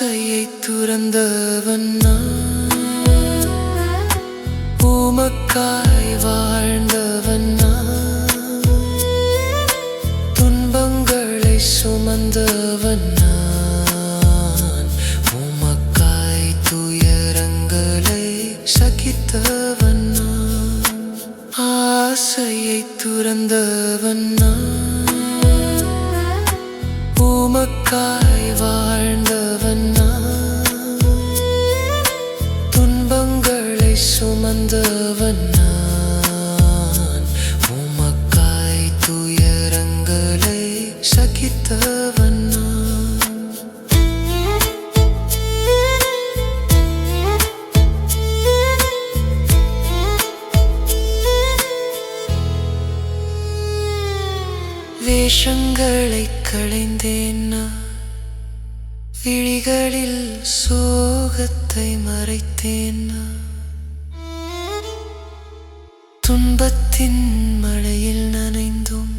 துறந்தவன் நான். உமக்காய் வாழ்ந்தவன் நான். துன்பங்களை சுமந்தவன் நான். உமக்காய் துயரங்களை சகித்தவன் நான். ஆசையை துறந்தவன் நான். உமக்காய் சுமந்தவன் நான் உமக்காய் துயரங்களை சகித்தவன் நான் வேஷங்களை களைந்தேன் நான். விழிகளில் சோகத்தை மறைத்தேன் நான். தின் மழையில் நனைந்தும்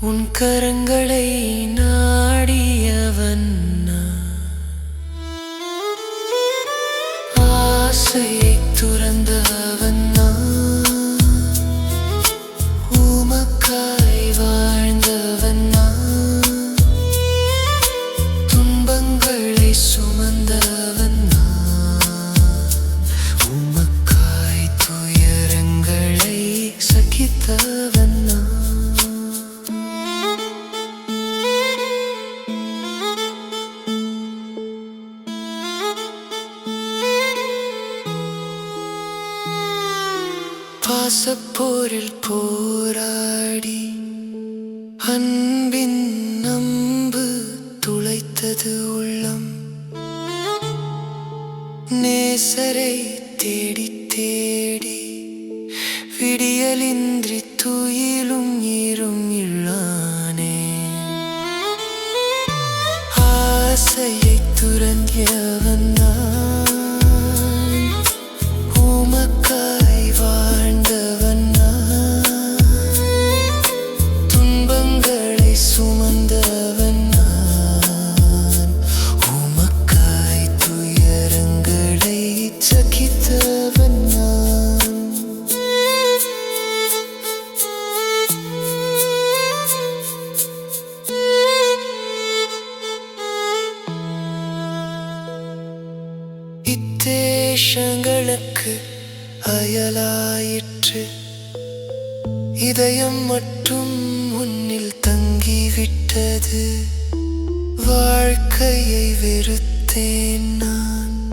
உன் கரங்களை நாடியவன் நான். ஆசையை சகித்தவன் பாசப்போரில் போராடி அன்பின் நம்பு துளைத்தது உள்ளம். நேசரை தேடி தேடி விடியலின்றி துயிலும் ஈரும் இல்லானே ஆசையை துறந்தியவன் நான் இத்தேஷங்களுக்கு அயலாயிற்று. இதயம் மட்டும் உன்னில் தங்கிவிட்டது. வாழ்க்கையை வெறுத்தேன் நான்.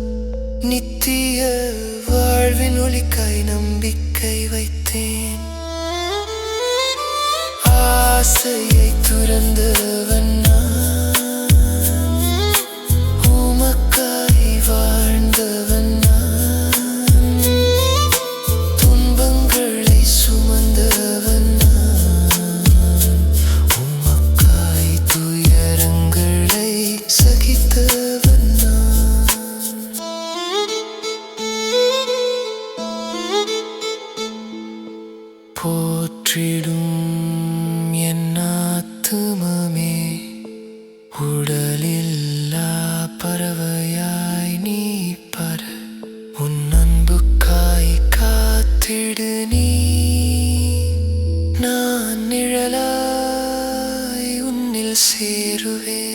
நித்திய வாழ்வின் ஒளிக்காய் நம்பிக்கை வைத்தேன். ஆசையை துறந்தவன் சுற்றிடும் என் ஆத்துமமே. உடலில்லா பறவையாய் நீ பர. உன் அன்புக்காய் காத்திடு நீ. நான் நிழலாய் உன்னில் சேருவேன்.